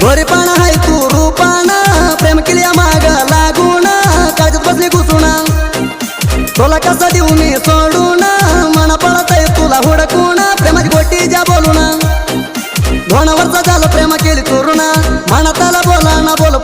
गोरीपणा हाय तू रूपाना प्रेम केल्या माग लागून काळजात बसली घुसून. तुला कसा देऊ मी सोडू हुडकून प्रेमाची गोटी ज्या बोलून दोन वर्ष झालं प्रेम केली चोरून मनाताला बोला ना बोल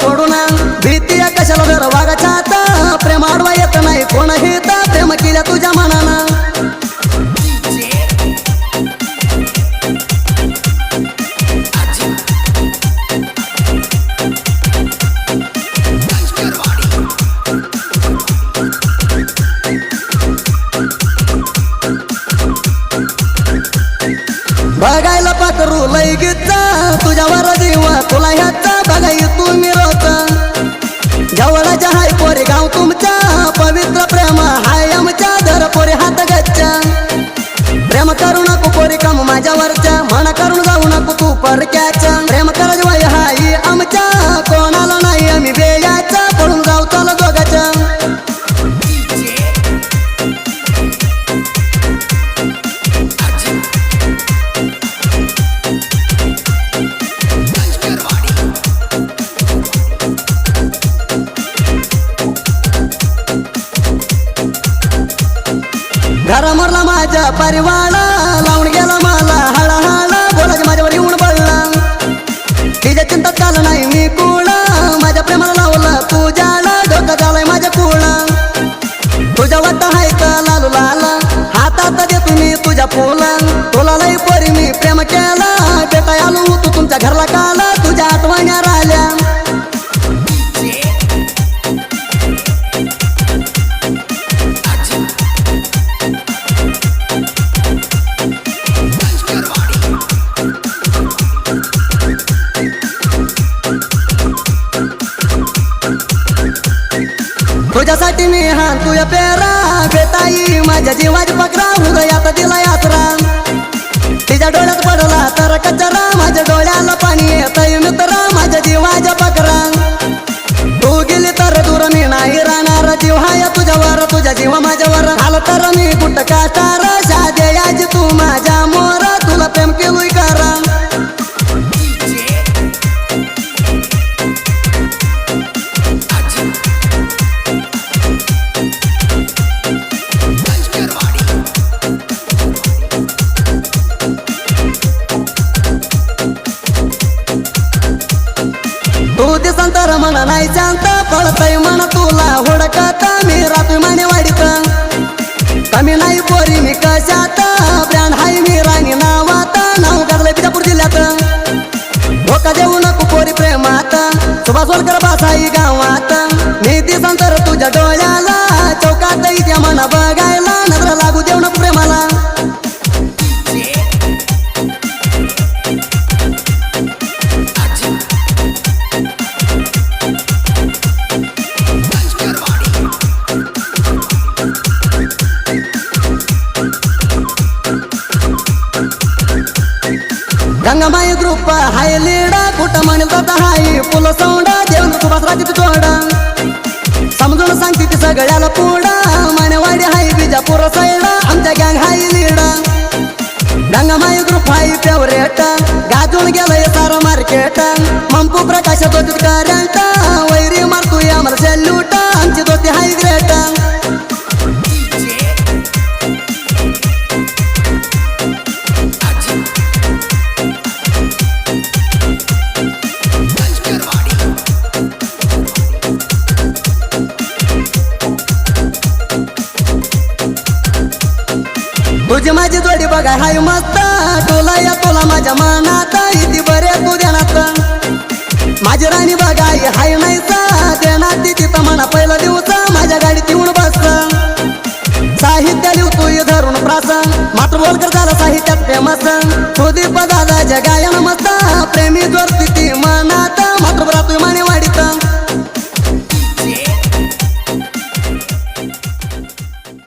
नको प्रेम करज वय हाई आमच्या. कोणाला नाही आम्ही बेयाच्या पळून जाऊ चाल दोघाच्या घरा मरला माझ्या परिवाळा लावून गेला मला हळा. तिच्या चिंता चाल नाही मी कुळा माझ्या प्रेमाला लावला तुझ्याला जाळा डोकं झालंय माझ्या कुळा तुझ्या वाटत हाय का लालू लाला? हातात देतो मी तुझ्या फुला. तुला लई परी मी प्रेम केला. बेटा आलो तू तुझ्यासाठी मी हा तुझ्या पेरा बेताई माझ्या जीवाची पकरा हृदयात दिला यात्रा. तिच्या डोळ्यात पडला तर कचरा. माझ्या डोळ्याला पाणी येत मित्र माझ्या जीवाच्या पकरा तू गेली तर दूर मी नाही राहणार. जीव हाय तुझ्यावर तुझ्या जीव माझ्यावर. आलं तर मी कुठं काटार? तू दिसंतर मन नाही शांत पळतय मन तुला हुडकत. मी रात्री माने वाडीत. कमी नाही पोरी मी कशात? ब्रँड हाय मी राणी नावात. नाव गाजलंय बिजापूर जिल्ह्यात. धोका देऊ नको पोरी प्रेमात. सुभाष वलकर बासाई गावात. मी दिसंतर तुझ्या डोळ्याला. चौकात इथे मना बघायला. नजर लागू देऊ नको प्रेमाला. गंगामाई ग्रुप हाय लीडा कुठं म्हणेल तर हाय फुलं सौंडा देऊन सुभाष राजी तोडा समजून सांगते ती सगळ्याला पुढा मानेवाडी हाय बिजापूर साईडा आमच्या गँग हाय लीडा गंगामाई ग्रुप हाय फेवरेट गाजून गेलंय सारं मार्केट मंपू प्रकाश दोतीत करंट वैरी मारतोय आम्हाला माझी जोडी बघा हाय मस्त. टोला या तोला माझ्या मनात. इथे बरे तू देण्यात माझी राणी बघा हाय नाही देणार देण्यात तमाना पहिला दिवस माझ्या गाडीत येऊन बस. साहित्य लिहतो धरून प्रासन. मात्र बोलकर झाला साहित्यात फेमस सुदीप दादाच्या गायन मस्त.